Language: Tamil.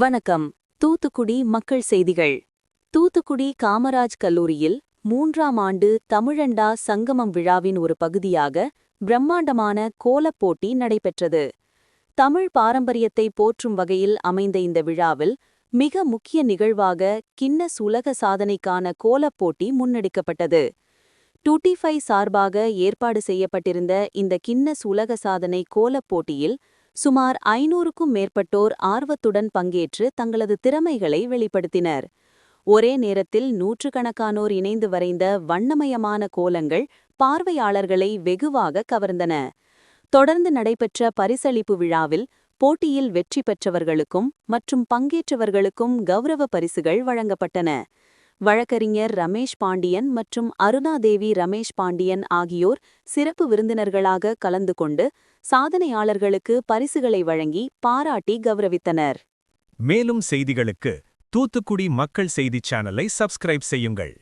வணக்கம். தூத்துக்குடி மக்கள் செய்திகள். தூத்துக்குடி காமராஜ் கல்லூரியில் மூன்றாம் ஆண்டு தமிழண்டா சங்கமம் விழாவின் ஒரு பகுதியாக பிரம்மாண்டமான கோலப் போட்டி நடைபெற்றது. தமிழ் பாரம்பரியத்தை போற்றும் வகையில் அமைந்த இந்த விழாவில் மிக முக்கிய நிகழ்வாக கின்னஸ் உலக சாதனைக்கான கோலப் போட்டி முன்னெடுக்கப்பட்டது. டூட்டிஃபை சார்பாக ஏற்பாடு செய்யப்பட்டிருந்த இந்த கின்னஸ் உலக சாதனை கோலப் போட்டியில் சுமார் ஐநூறுக்கும் மேற்பட்டோர் ஆர்வத்துடன் பங்கேற்று தங்களது திறமைகளை வெளிப்படுத்தினர். ஒரே நேரத்தில் நூற்றுக்கணக்கானோர் இணைந்து வரைந்த வண்ணமயமான கோலங்கள் பார்வையாளர்களை வெகுவாக கவர்ந்தன. தொடர்ந்து நடைபெற்ற பரிசளிப்பு விழாவில் போட்டியில் வெற்றி பெற்றவர்களுக்கும் மற்றும் பங்கேற்றவர்களுக்கும் கௌரவ பரிசுகள் வழங்கப்பட்டன. வழக்கறிஞர் ரமேஷ் பாண்டியன் மற்றும் அருணாதேவி ரமேஷ் பாண்டியன் ஆகியோர் சிறப்பு விருந்தினர்களாக கலந்து கொண்டு சாதனையாளர்களுக்கு பரிசுகளை வழங்கி பாராட்டி கௌரவித்தனர். மேலும் செய்திகளுக்கு தூத்துக்குடி மக்கள் செய்திச் சேனலை சப்ஸ்கிரைப் செய்யுங்கள்.